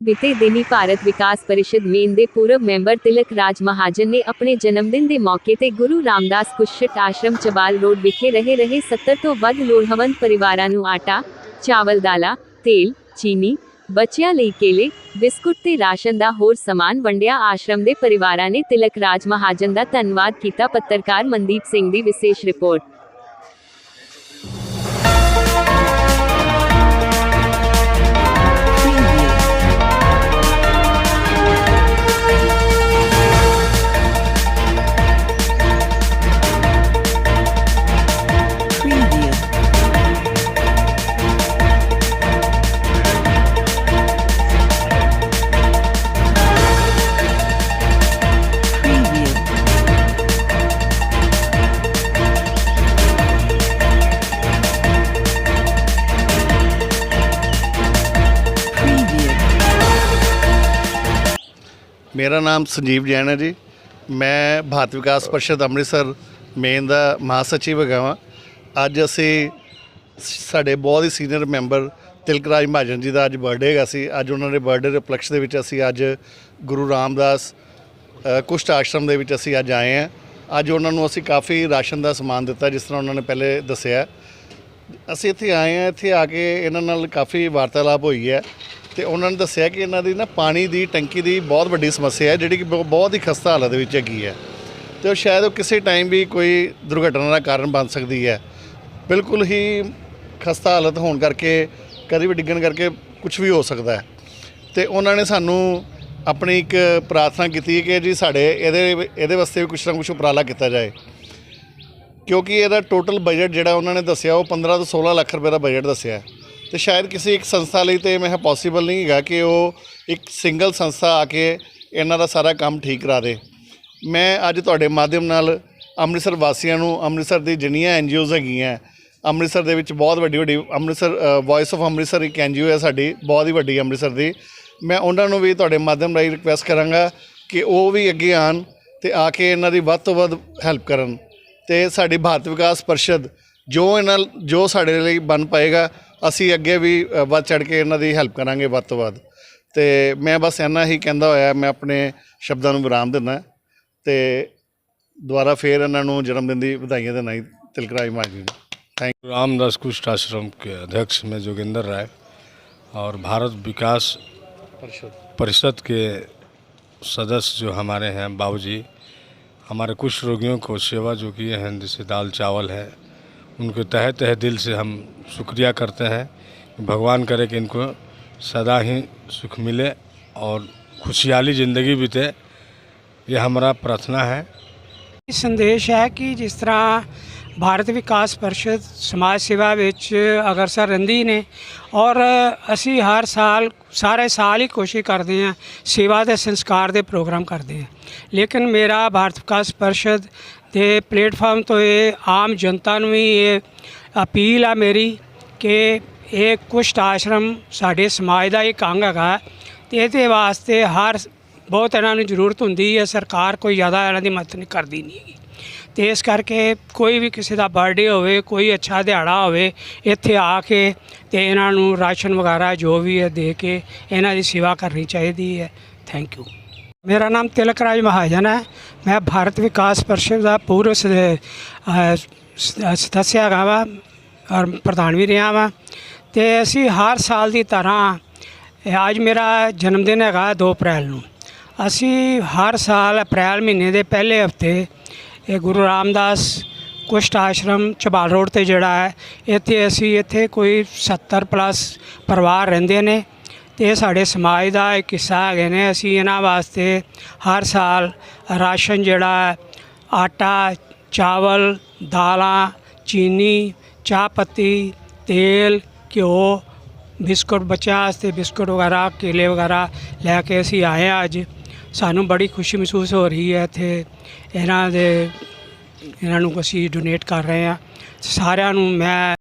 ਬੀਤੇ ਦਿਨੀ ਭਾਰਤ ਵਿਕਾਸ ਪਰਿਸ਼ਦ ਮੇਨ ਦੇ ਪੂਰਵ ਮੈਂਬਰ ਤਿਲਕ ਰਾਜ ਮਹਾਜਨ ਨੇ ਆਪਣੇ ਜਨਮ ਦਿਨ ਦੇ ਮੌਕੇ ਤੇ ਗੁਰੂ ਰਾਮਦਾਸ ਕੁਸ਼ਟ ਆਸ਼ਰਮ ਚਬਾਲ ਰੋਡ ਵਿਖੇ ਰਹੇ ਰਹੇ 70 ਤੋਂ ਵੱਧ ਲੋੜਵੰਦ ਪਰਿਵਾਰਾਂ ਨੂੰ ਆਟਾ ਚਾਵਲ ਦਾਲਾਂ ਤੇਲ ਚੀਨੀ ਬੱਚਿਆਂ ਲਈ ਕੇਲੇ ਬਿਸਕੁਟ ਤੇ ਰਾਸ਼ਨ ਦਾ ਹੋਰ ਸਮਾਨ ਵੰਡਿਆ ਆਸ਼ਰਮ ਦੇ ਪਰਿਵਾਰਾਂ ਨੇ ਤਿਲਕ ਰਾਜ ਮਹਾਜਨ ਦਾ ਧੰਨਵਾਦ ਕੀਤਾ ਪੱਤਰਕਾਰ ਮਨਦੀਪ ਸਿੰਘ ਦੀ ਵਿਸ਼ੇਸ਼ ਰਿਪੋਰਟ ਮੇਰਾ ਨਾਮ ਸੰਜੀਵ ਜੈਨ ਹੈ ਜੀ। ਮੈਂ ਭਾਰਤ ਵਿਕਾਸ ਪਰਿਸ਼ਦ ਅੰਮ੍ਰਿਤਸਰ ਮੇਨ ਦਾ ਮਹਾਸਚਿਵ ਹੈਗਾ ਵਾਂ। ਅੱਜ ਅਸੀਂ ਸਾਡੇ ਬਹੁਤ ਹੀ ਸੀਨੀਅਰ ਮੈਂਬਰ ਤਿਲਕਰਾਜ ਮਹਾਜਨ ਜੀ ਦਾ ਅੱਜ ਬਰਥਡੇ ਹੈਗਾ ਸੀ। ਅੱਜ ਉਹਨਾਂ ਦੇ ਬਰਥਡੇ ਦੇ ਉਪਲਕਸ਼ ਦੇ ਵਿੱਚ ਅਸੀਂ ਅੱਜ ਗੁਰੂ ਰਾਮਦਾਸ ਕੁਸ਼ਟ ਆਸ਼ਰਮ ਦੇ ਵਿੱਚ ਅਸੀਂ ਅੱਜ ਆਏ ਹਾਂ। ਅੱਜ ਉਹਨਾਂ ਨੂੰ ਅਸੀਂ ਕਾਫੀ ਰਾਸ਼ਨ ਦਾ ਸਮਾਨ ਦਿੱਤਾ, ਜਿਸ ਤਰ੍ਹਾਂ ਉਹਨਾਂ ਨੇ ਪਹਿਲੇ ਦੱਸਿਆ। ਅਸੀਂ ਇੱਥੇ ਆਏ ਹਾਂ, ਇੱਥੇ ਆ ਕੇ ਇਹਨਾਂ ਨਾਲ ਕਾਫੀ ਵਾਰਤਾਲਾਪ ਹੋਈ ਹੈ। ਤੇ ਉਹਨਾਂ ਨੇ ਦੱਸਿਆ ਕਿ ਇਹਨਾਂ ਦੀ ਨਾ ਪਾਣੀ ਦੀ, ਟੈਂਕੀ ਦੀ ਬਹੁਤ ਵੱਡੀ ਸਮੱਸਿਆ ਹੈ, ਜਿਹੜੀ ਕਿ ਬ ਬਹੁਤ ਹੀ ਖਸਤਾ ਹਾਲਤ ਦੇ ਵਿੱਚ ਹੈਗੀ ਹੈ। ਤੇ ਉਹ ਸ਼ਾਇਦ ਉਹ ਕਿਸੇ ਟਾਈਮ ਵੀ ਕੋਈ ਦੁਰਘਟਨਾ ਦਾ ਕਾਰਨ ਬਣ ਸਕਦੀ ਹੈ। ਬਿਲਕੁਲ ਹੀ ਖਸਤਾ ਹਾਲਤ ਹੋਣ ਕਰਕੇ, ਕਦੀ ਵੀ ਡਿੱਗਣ ਕਰਕੇ ਕੁਝ ਵੀ ਹੋ ਸਕਦਾ ਹੈ। ਤੇ ਉਹਨਾਂ ਨੇ ਸਾਨੂੰ ਆਪਣੀ ਇੱਕ ਪ੍ਰਾਰਥਨਾ ਕੀਤੀ ਕਿ ਜੀ ਸਾਡੇ ਇਹਦੇ ਇਹਦੇ ਵਾਸਤੇ ਵੀ ਕੁਛ ਨਾ ਕੁਛ ਉਪਰਾਲਾ ਕੀਤਾ ਜਾਏ। ਕਿਉਂਕਿ ਇਹਦਾ ਟੋਟਲ ਬਜਟ ਜਿਹੜਾ ਉਹਨਾਂ ਨੇ ਦੱਸਿਆ, ਉਹ 15 ਤੋਂ 16 ਲੱਖ ਰੁਪਏ ਦਾ ਬਜਟ ਦੱਸਿਆ ਹੈ। ਤੇ ਸ਼ਾਇਦ ਕਿਸੇ ਇੱਕ ਸੰਸਥਾ ਲਈ ਤੇ ਮੈਂ ਪੋਸੀਬਲ ਨਹੀਂ ਹੈਗਾ ਕਿ ਉਹ ਇੱਕ ਸਿੰਗਲ ਸੰਸਥਾ ਆ ਕੇ ਇਹਨਾਂ ਦਾ ਸਾਰਾ ਕੰਮ ਠੀਕ ਕਰਾ ਦੇ। ਮੈਂ ਅੱਜ ਤੁਹਾਡੇ ਮਾਧਿਅਮ ਨਾਲ ਅੰਮ੍ਰਿਤਸਰ ਵਾਸੀਆਂ ਨੂੰ, ਅੰਮ੍ਰਿਤਸਰ ਦੀ ਜਿੰਨੀਆਂ ਐਨਜੀਓਜ਼ ਹੈਗੀਆਂ, ਅੰਮ੍ਰਿਤਸਰ ਦੇ ਵਿੱਚ ਬਹੁਤ ਵੱਡੀ ਵੱਡੀ ਅੰਮ੍ਰਿਤਸਰ ਵੌਇਸ ਆਫ ਅੰਮ੍ਰਿਤਸਰ ਇੱਕ ਐਨਜੀਓ ਹੈ ਸਾਡੀ, ਬਹੁਤ ਹੀ ਵੱਡੀ ਅੰਮ੍ਰਿਤਸਰ ਦੀ। ਮੈਂ ਉਹਨਾਂ ਨੂੰ ਵੀ ਤੁਹਾਡੇ ਮਾਧਿਅਮ ਰਾਹੀਂ ਰਿਕੁਐਸਟ ਕਰਾਂਗਾ ਕਿ ਉਹ ਵੀ ਅੱਗੇ ਆਣ ਤੇ ਆ ਕੇ ਇਹਨਾਂ ਦੀ ਵੱਧ ਤੋਂ ਵੱਧ ਹੈਲਪ ਕਰਨ ਤੇ ਸਾਡੀ ਭਾਰਤ ਵਿਕਾਸ ਪਰਿਸ਼ਦ ਜੋ ਇਹਨਾਂ ਜੋ ਸਾਡੇ ਲਈ ਬਣ ਪਾਏਗਾ ਅਸੀਂ ਅੱਗੇ ਵੀ ਅ, ਵੱਧ ਚੜ ਕੇ ਇਹਨਾਂ ਦੀ ਹੈਲਪ ਕਰਾਂਗੇ ਵੱਧ ਤੋਂ ਵੱਧ ਤੇ ਮੈਂ ਬਸ ਇੰਨਾ ਹੀ ਕਹਿੰਦਾ ਹੋਇਆ ਮੈਂ ਆਪਣੇ ਸ਼ਬਦਾਂ ਨੂੰ ਵਿਰਾਮ ਦਿੰਦਾ ਤੇ ਦੁਬਾਰਾ ਫੇਰ ਇਹਨਾਂ ਨੂੰ ਜਨਮ ਦਿਨ ਦੀ ਵਧਾਈਆਂ ਦੇਣਾ ਜੀ ਤਿਲਕਰਾਜ ਮਾਜੀ ਨੂੰ ਥੈਂਕ रामदास कुष्ठ आश्रम के अध्यक्ष में जोगिंदर राय और भारत विकास ਪਰਿਸ਼ਦ परिषद के सदस्य जो हमारे हैं बाबूजी हमारे कुछ रोगियों को सेवा जो किए हैं जैसे दाल चावल है उनके तहे तहे दिल से हम शुक्रिया करते हैं भगवान करे कि इनको सदा ही सुख मिले और खुशहाली ज़िंदगी बीते ये हमारा प्रार्थना है ਸੰਦੇਸ਼ ਹੈ ਕਿ ਜਿਸ ਤਰ੍ਹਾਂ ਭਾਰਤ ਵਿਕਾਸ ਪਰਿਸ਼ਦ ਸਮਾਜ ਸੇਵਾ ਵਿੱਚ ਅਗਰਸਰ ਰਹਿੰਦੀ ਨੇ ਔਰ ਅਸੀਂ ਹਰ ਸਾਲ ਸਾਰੇ ਸਾਲ ਹੀ ਕੋਸ਼ਿਸ਼ ਕਰਦੇ ਹਾਂ ਸੇਵਾ ਦੇ ਸੰਸਕਾਰ ਦੇ ਪ੍ਰੋਗਰਾਮ ਕਰਦੇ ਹਾਂ ਲੇਕਿਨ ਮੇਰਾ ਭਾਰਤ ਵਿਕਾਸ ਪਰਿਸ਼ਦ ਦੇ ਪਲੇਟਫਾਰਮ ਤੋਂ ਇਹ ਆਮ ਜਨਤਾ ਨੂੰ ਵੀ ਇਹ ਅਪੀਲ ਆ ਮੇਰੀ ਕਿ ਇਹ ਕੁਸ਼ਟ ਆਸ਼ਰਮ ਸਾਡੇ ਸਮਾਜ ਦਾ ਇੱਕ ਅੰਗ ਹੈਗਾ ਤੇ ਇਹਦੇ ਵਾਸਤੇ ਹਰ ਬਹੁਤ ਇਹਨਾਂ ਨੂੰ ਜ਼ਰੂਰਤ ਹੁੰਦੀ ਹੈ, ਸਰਕਾਰ ਕੋਈ ਜ਼ਿਆਦਾ ਇਹਨਾਂ ਦੀ ਮਦਦ ਨਹੀਂ ਕਰਦੀ ਨਹੀਂ ਹੈਗੀ। ਤੇ ਇਸ ਕਰਕੇ ਕੋਈ ਵੀ ਕਿਸੇ ਦਾ ਬਰਥਡੇ ਹੋਵੇ, ਕੋਈ ਅੱਛਾ ਦਿਹਾੜਾ ਹੋਵੇ, ਇੱਥੇ ਆ ਕੇ ਤੇ ਇਹਨਾਂ ਨੂੰ ਰਾਸ਼ਨ ਵਗੈਰਾ ਜੋ ਵੀ ਹੈ ਦੇ ਕੇ ਇਹਨਾਂ ਦੀ ਸੇਵਾ ਕਰਨੀ ਚਾਹੀਦੀ ਹੈ। ਥੈਂਕ ਯੂ ਮੇਰਾ ਨਾਮ ਤਿਲਕ ਰਾਜ ਮਹਾਜਨ ਹੈ। ਮੈਂ ਭਾਰਤ ਵਿਕਾਸ ਪਰਿਸ਼ਦ ਦਾ ਪੂਰਵ ਸ- ਸਦੱਸਿਆ ਹੈਗਾ ਵਾ ਔਰ ਪ੍ਰਧਾਨ ਵੀ ਰਿਹਾ ਵਾਂ। ਤੇ ਅਸੀਂ ਹਰ ਸਾਲ ਦੀ ਤਰ੍ਹਾਂ ਅੱਜ ਮੇਰਾ ਜਨਮ ਦਿਨ ਹੈਗਾ 2 ਅਪ੍ਰੈਲ ਨੂੰ। ਅਸੀਂ ਹਰ ਸਾਲ ਅਪ੍ਰੈਲ ਮਹੀਨੇ ਦੇ ਪਹਿਲੇ ਹਫ਼ਤੇ ਇਹ ਗੁਰੂ ਰਾਮਦਾਸ ਕੁਸ਼ਟ ਆਸ਼ਰਮ ਚਬਾਲ ਰੋਡ ਤੇ ਜਿਹੜਾ ਹੈ, ਇੱਥੇ ਅਸੀਂ ਇੱਥੇ ਕੋਈ 70 ਪਲੱਸ ਪਰਿਵਾਰ ਰਹਿੰਦੇ ਨੇ। ਤੇ ਇਹ ਸਾਡੇ ਸਮਾਜ ਦਾ ਇੱਕ ਹਿੱਸਾ ਹੈਗੇ ਨੇ। ਅਸੀਂ ਇਹਨਾਂ ਵਾਸਤੇ ਹਰ ਸਾਲ ਰਾਸ਼ਨ ਜਿਹੜਾ ਹੈ, ਆਟਾ, ਚਾਵਲ, ਦਾਲਾਂ, ਚੀਨੀ, ਚਾਹ ਪੱਤੀ, ਤੇਲ, ਘਿਓ, ਬਿਸਕੁਟ ਬੱਚਿਆਂ ਵਾਸਤੇ ਬਿਸਕੁਟ ਵਗੈਰਾ, ਕੇਲੇ ਵਗੈਰਾ ਲੈ ਕੇ ਅਸੀਂ ਆਏ ਹਾਂ ਅੱਜ। ਸਾਨੂੰ ਬੜੀ ਖੁਸ਼ੀ ਮਹਿਸੂਸ ਹੋ ਰਹੀ ਹੈ ਇੱਥੇ। ਇਹਨਾਂ ਦੇ, ਇਹਨਾਂ ਨੂੰ ਅਸੀਂ ਡੋਨੇਟ ਕਰ ਰਹੇ ਹਾਂ। ਸਾਰਿਆਂ ਨੂੰ ਮੈਂ